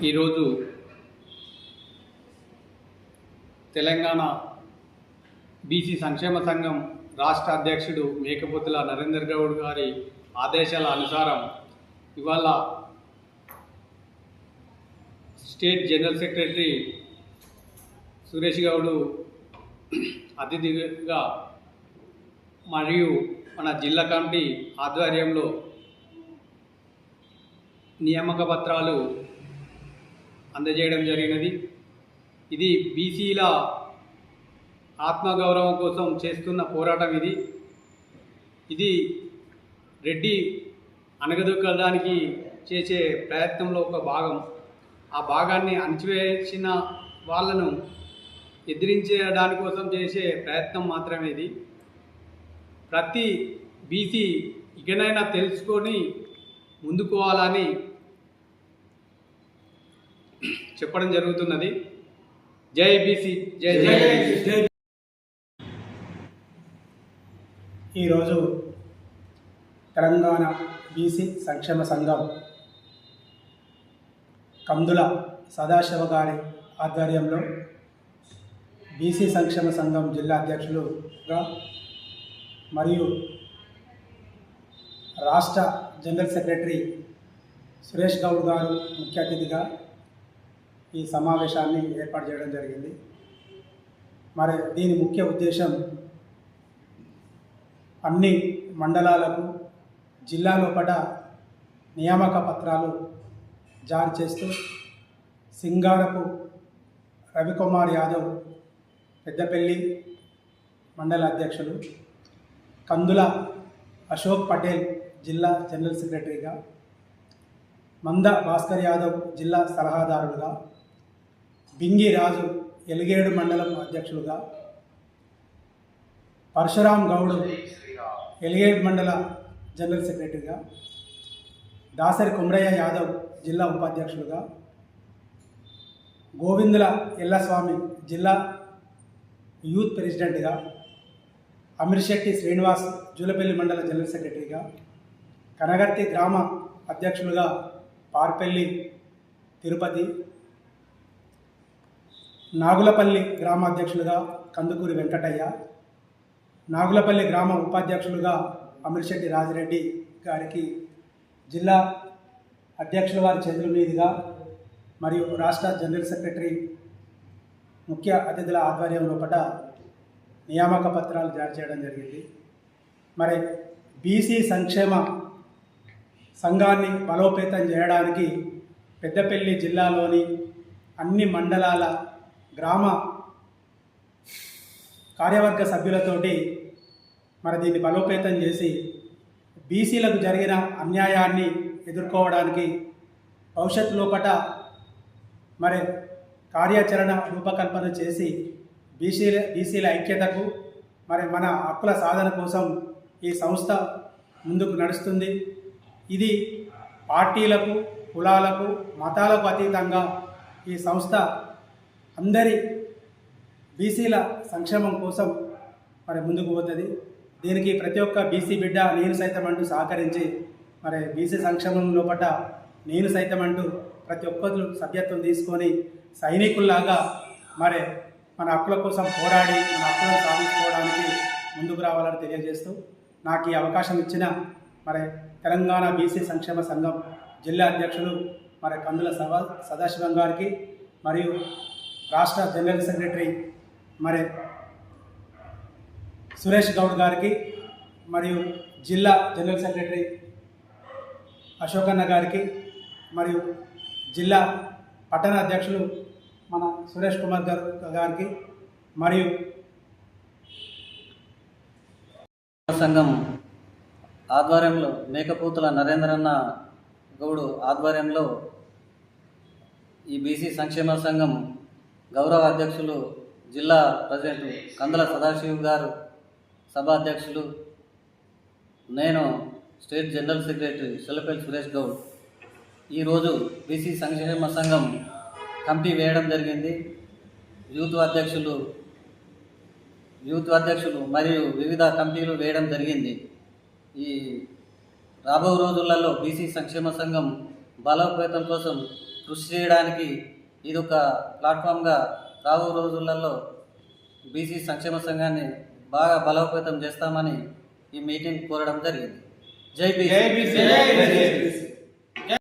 ఈరోజు తెలంగాణ బీసీ సంక్షేమ సంఘం రాష్ట్ర అధ్యక్షుడు మేకపోతుల నరేందర్ గౌడ్ గారి ఆదేశాల అనుసారం ఇవాళ state general secretary Suresh Goud అతిథిగా మరియు మన జిల్లా కమిటీ ఆధ్వర్యంలో నియామక పత్రాలు అందజేయడం జరిగినది. ఇది బీసీల ఆత్మగౌరవం కోసం చేస్తున్న పోరాటం ఇది. ఇది రెడ్డి అణగదొక్కడానికి చేసే ప్రయత్నంలో ఒక భాగం. ఆ భాగాన్ని అణచివేసిన వాళ్ళను ఎదిరించడానికి కోసం చేసే ప్రయత్నం మాత్రమే ఇది. ప్రతి బీసీ ఇకనైనా తెలుసుకొని ముందుకోవాలని చెప్పడం జరుగుతున్నది. జై బీసీ జై జై. ఈరోజు తెలంగాణ బీసీ సంక్షేమ సంఘం కందుల సదాశివ గారి ఆధ్వర్యంలో బీసీ సంక్షేమ సంఘం జిల్లా అధ్యక్షులుగా మరియు రాష్ట్ర జనరల్ సెక్రటరీ సురేష్ గౌడ్ గారు ముఖ్య అతిథిగా ఈ సమావేశాన్ని ఏర్పాటు చేయడం జరిగింది. మరి దీని ముఖ్య ఉద్దేశం అన్ని మండలాలకు జిల్లా లోపల నియామక పత్రాలు జారీ చేస్తూ సింగారపు రవికుమార్ యాదవ్ పెద్దపల్లి మండల అధ్యక్షులు కందుల అశోక్ పటేల్ జిల్లా జనరల్ సెక్రటరీగా మంద భాస్కర్ యాదవ్ జిల్లా సలహాదారులుగా బింగి రాజు ఎలిగేడు మండలం అధ్యక్షులుగా పరశురాం గౌడ్ ఎలిగేడు మండల జనరల్ సెక్రటరీగా దాసరి కుమ్రయ్య యాదవ్ జిల్లా ఉపాధ్యక్షులుగా గోవిందుల ఎల్లస్వామి జిల్లా యూత్ ప్రెసిడెంట్గా అమీర్శెట్టి శ్రీనివాస్ జూలపల్లి మండల జనరల్ సెక్రటరీగా కనగర్తి గ్రామ అధ్యక్షులుగా పార్పల్లి తిరుపతి నాగులపల్లి గ్రామాధ్యక్షులుగా కందుకూరి వెంకటయ్య నాగులపల్లి గ్రామ ఉపాధ్యక్షులుగా అమీర్శెట్టి రాజిరెడ్డి గారికి జిల్లా అధ్యక్షుల వారి చేతుల మీదుగా మరియు రాష్ట్ర జనరల్ సెక్రటరీ ముఖ్య అతిథుల ఆధ్వర్యం లోపల నియామక పత్రాలు జారీ చేయడం జరిగింది. మరి బీసీ సంక్షేమ సంఘాన్ని బలోపేతం చేయడానికి పెద్దపల్లి జిల్లాలోని అన్ని మండలాల గ్రామ కార్యవర్గ సభ్యులతోటి మరి దీన్ని బలోపేతం చేసి బీసీలకు జరిగిన అన్యాయాన్ని ఎదుర్కోవడానికి భవిష్యత్తు లోపట మరి కార్యాచరణ రూపకల్పన చేసి బీసీల బీసీల ఐక్యతకు మరి మన హక్కుల సాధన కోసం ఈ సంస్థ ముందుకు నడుస్తుంది. ఇది పార్టీలకు కులాలకు మతాలకు అతీతంగా ఈ సంస్థ అందరి బీసీల సంక్షేమం కోసం మరి ముందుకు పోతుంది. దీనికి ప్రతి ఒక్క బీసీ బిడ్డ నేను సైతం అంటూ సహకరించి మరి బీసీ సంక్షేమం లోపల నేను సైతం అంటూ ప్రతి ఒక్కరు సభ్యత్వం తీసుకొని సైనికుల్లాగా మరి మన హక్కుల కోసం పోరాడి మన హక్కులను సాధించుకోవడానికి ముందుకు రావాలని తెలియజేస్తూ నాకు ఈ అవకాశం ఇచ్చిన మరి తెలంగాణ బీసీ సంక్షేమ సంఘం జిల్లా అధ్యక్షులు మరి కందుల సభ సదాశివం గారికి మరియు రాష్ట్ర జనరల్ సెక్రటరీ మరి సురేష్ గౌడ్ గారికి మరియు జిల్లా జనరల్ సెక్రటరీ అశోకన్న గారికి మరియు జిల్లా పట్టణ అధ్యక్షులు మన సురేష్ కుమార్ గారు గారికి మరియు సంఘం ఆధ్వర్యంలో మేకపోతుల నరేంద్రన్న గౌడు ఆధ్వర్యంలో ఈ బీసీ సంక్షేమ సంఘం గౌరవ అధ్యక్షులు జిల్లా ప్రెసిడెంట్ కందుల సదాశివ్ గారు సభ అధ్యక్షులు నేను state general secretary Sullapalli Suresh Goud. ఈరోజు బీసీ సంక్షేమ సంఘం కమిటీ వేయడం జరిగింది. యూత్ అధ్యక్షులు యూత్ అధ్యక్షులు మరియు వివిధ కమిటీలు వేయడం జరిగింది. ఈ రాబో రోజులలో బీసీ సంక్షేమ సంఘం బలోపేతం కోసం కృషి చేయడానికి ఇది ఒక ప్లాట్ఫామ్గా రాబో రోజులలో బీసీ సంక్షేమ సంఘాన్ని బాగా బలోపేతం చేస్తామని ఈ మీటింగ్ కోరడం జరిగింది. జై బీసీ.